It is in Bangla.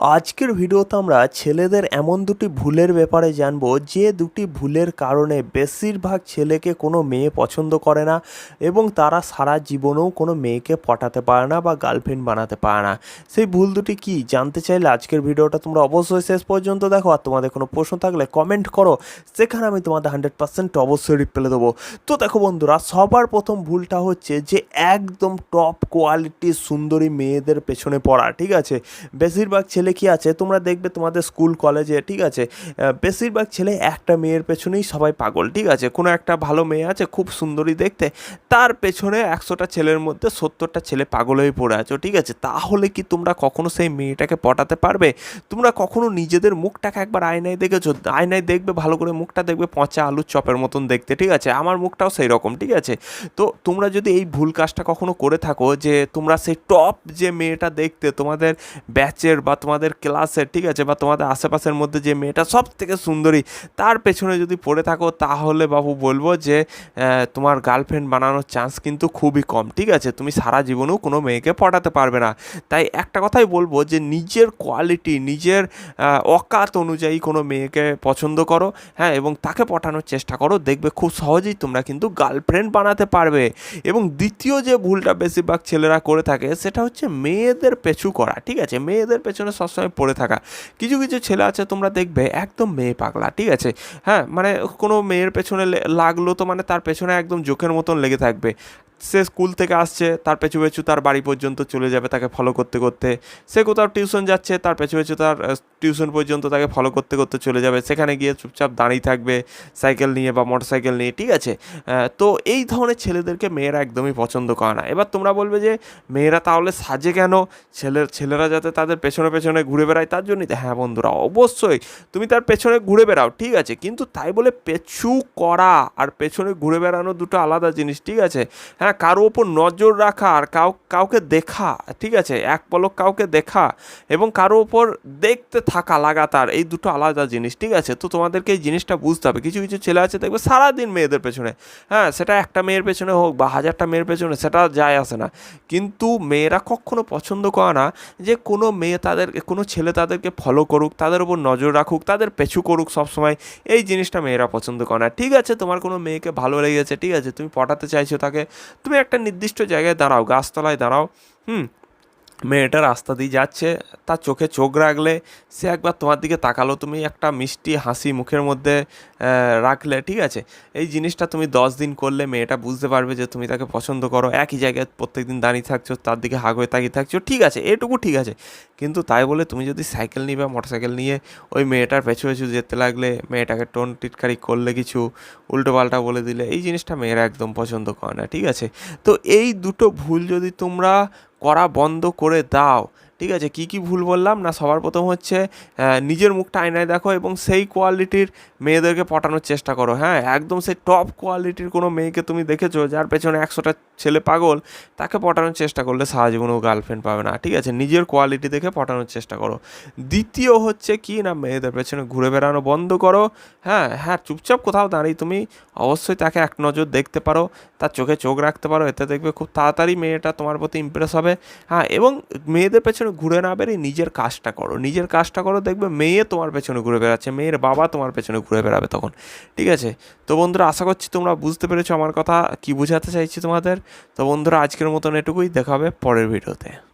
আজকের ভিডিওতে আমরা ছেলেদের এমন দুটি ভুলের ব্যাপারে জানব যে দুটি ভুলের কারণে বেশিরভাগ ছেলেকে কোনো মেয়ে পছন্দ করে না এবং তারা সারা জীবনেও কোনো মেয়েকে পটাতে পারে না বা গার্লফ্রেন্ড বানাতে পারে না। সেই ভুল দুটি কি জানতে চাইলে আজকের ভিডিওটা তোমরা অবশ্যই শেষ পর্যন্ত দেখো আর তোমাদের কোনো প্রশ্ন থাকলে কমেন্ট করো। সেখানে আমি তোমাদের হান্ড্রেড পার্সেন্ট অবশ্যই রিপ্লাই দেবো। তো দেখো বন্ধুরা, সবার প্রথম ভুলটা হচ্ছে যে একদম টপ কোয়ালিটির সুন্দরী মেয়েদের পেছনে পড়া, ঠিক আছে? বেশিরভাগ ছেলে কি আছে? তোমরা দেখবে তোমাদের স্কুল, কলেজে, ঠিক আছে? বেশিরভাগ ছেলে একটা মেয়ের পেছনেই সবাই পাগল, ঠিক আছে? কোনো একটা ভালো মেয়ে আছে, খুব সুন্দরী দেখতে, তার পেছনে একশোটা ছেলের মধ্যে সত্তরটা ছেলে পাগল হয়ে পড়ে আছো, ঠিক আছে? তাহলে কি তোমরা কখনো সেই মেয়েটাকে পটাতে পারবে? তোমরা কখনো নিজেদের মুখটাকে একবার আয়নায় দেখেছ? আয়নায় দেখবে, ভালো করে মুখটা দেখবে, পচা আলুর চপের মতন দেখতে, ঠিক আছে? আমার মুখটাও সেই রকম ঠিক আছে? তো তোমরা যদি এই ভুল কাজটা কখনো করে থাকো, যে তোমরা সেই টপ যে মেয়েটা দেখতে, তোমাদের ব্যাচের বা তোমাদের ক্লাসের ঠিক আছে, বা তোমাদের আশেপাশের মধ্যে যে মেয়েটা সব থেকে সুন্দরী, তার পেছনে যদি পড়ে থাকো, তাহলে বাবু বলব যে তোমার গার্লফ্রেন্ড বানানোর চান্স কিন্তু খুবই কম, ঠিক আছে? তুমি সারা জীবনেও কোনো মেয়েকে পটাতে পারবে না। তাই একটা কথাই বলব যে, নিজের কোয়ালিটি নিজের অকাত অনুযায়ী কোনো মেয়েকে পছন্দ করো হ্যাঁ এবং তাকে পটানোর চেষ্টা করো। দেখবে খুব সহজেই তোমরা কিন্তু গার্লফ্রেন্ড বানাতে পারবে। এবং দ্বিতীয় যে ভুলটা বেশিরভাগ ছেলেরা করে থাকে, সেটা হচ্ছে মেয়েদের পেছু করা, ঠিক আছে? মেয়েদের পেছনে সবসময় পড়ে থাকা। কিছু কিছু ছেলে আছে, তোমরা দেখবে একদম মেয়ে পাগলা, ঠিক আছে? হ্যাঁ মানে কোনো মেয়ের পেছনে লাগল তো মানে তার পেছনে একদম জোকের মতন লেগে থাকবে। সে স্কুল থেকে আসছে, তার পেছু পেছু তার বাড়ি পর্যন্ত চলে যাবে তাকে ফলো করতে করতে। সে কোথাও টিউশন যাচ্ছে, তার পেছু পেছু তার টিউশন পর্যন্ত তাকে ফলো করতে করতে চলে যাবে। সেখানে গিয়ে চুপচাপ দাঁড়িয়ে থাকবে সাইকেল নিয়ে বা মোটর সাইকেল নিয়ে, ঠিক আছে? তো এই ধরনের ছেলেদেরকে মেয়েরা একদমই পছন্দ করে না। এবার তোমরা বলবে যে, মেয়েরা তাহলে সাজে কেন? ছেলের ছেলেরা যাতে তাদের পেছনে পেছনে ঘুরে বেড়ায়, তার জন্যই হ্যাঁ বন্ধুরা, অবশ্যই। তুমি তার পেছনে ঘুরে বেড়াও, ঠিক আছে? কিন্তু তাই বলে পেছু করা আর পেছনে ঘুরে বেড়ানো দুটো আলাদা জিনিস, ঠিক আছে? হ্যাঁ কারও ওপর নজর রাখা আর কাউ, কাউকে দেখা, ঠিক আছে? এক পলক কাউকে দেখা এবং কারও ওপর দেখতে থাকা লাগাতার, এই দুটো আলাদা জিনিস, ঠিক আছে? তো তোমাদেরকে এই জিনিসটা বুঝতে হবে। কিছু কিছু ছেলে আছে, দেখবে সারাদিন মেয়েদের পেছনে। হ্যাঁ সেটা একটা মেয়ের পেছনে হোক বা হাজারটা মেয়ের পেছনে, সেটা যায় আসে না। কিন্তু মেয়েরা কখনো পছন্দ করে না যে কোনো মেয়ে তাদের, কোনো ছেলে তাদেরকে ফলো করুক, তাদের ওপর নজর রাখুক, তাদের পেছু করুক সবসময়। এই জিনিসটা মেয়েরা পছন্দ করে না। ঠিক আছে, তোমার কোনো মেয়েকে ভালো লেগেছে, ঠিক আছে? তুমি পটাতে চাইছো তাকে তুমি একটা নির্দিষ্ট জায়গায় দাঁড়াও গাছতলায় দাঁড়াও হুম মেয়েটা রাস্তা দিয়ে যাচ্ছে, তার চোখে চোখ রাখলে সে একবার তোমার দিকে তাকালো, তুমি একটা মিষ্টি হাসি মুখের মধ্যে রাখলে, ঠিক আছে? এই জিনিসটা তুমি দশ দিন করলে মেয়েটা বুঝতে পারবে যে তুমি তাকে পছন্দ করো, একই জায়গায় প্রত্যেক দিন দাঁড়িয়ে থাকছো, তার দিকে হাগ হয়ে তাকিয়ে থাকছো, ঠিক আছে, এটুকু ঠিক আছে। কিন্তু তাই বলে তুমি যদি সাইকেল নিয়ে বা মোটরসাইকেল নিয়ে ওই মেয়েটার পেছু পেছু যেতে লাগলে, মেয়েটাকে টোন টিটকারি করলে কিছু উল্টো পাল্টা বলে দিলে, এই জিনিসটা মেয়েরা একদম পছন্দ করে না, ঠিক আছে? তো এই দুটো ভুল যদি তোমরা করা বন্ধ করে দাও। ঠিক আছে? কি কি ভুল বললাম? না, সবার প্রথম হচ্ছে নিজের মুখটা আয়নায় দেখো এবং সেই কোয়ালিটির মেয়েদেরকে পটানোর চেষ্টা করো। হ্যাঁ একদম সেই টপ কোয়ালিটির কোনো মেয়েকে তুমি দেখেছ, যার পেছনে একশোটা ছেলে পাগল, তাকে পটানোর চেষ্টা করলে সারা জীবনেও গার্লফ্রেন্ড পাবে না। ঠিক আছে? নিজের কোয়ালিটি দেখে পটানোর চেষ্টা করো। দ্বিতীয় হচ্ছে কি না, মেয়েদের পেছনে ঘুরে বেড়ানো বন্ধ করো। হ্যাঁ হ্যাঁ চুপচাপ কোথাও দাঁড়িয়ে তুমি অবশ্যই তাকে এক নজর দেখতে পারো, তার চোখে চোখ রাখতে পারো, এতে দেখবে খুব তাড়াতাড়ি মেয়েটা তোমার প্রতি ইমপ্রেস হবে। হ্যাঁ এবং মেয়েদের পেছনে ঘুরে না বেরিয়ে নিজের কাজটা করো। নিজের কাজটা করো, দেখবে মেয়ে তোমার পেছনে ঘুরে বেড়াচ্ছে, মেয়ের বাবা তোমার পেছনে ঘুরে বেড়াবে তখন। ঠিক আছে? তো বন্ধুরা, আশা করছি তোমরা বুঝতে পেরেছ আমার কথা, কি বোঝাতে চাইছি তোমাদের। তো বন্ধুরা, আজকের মতন এটুকুই দেখাবে পরের ভিডিওতে।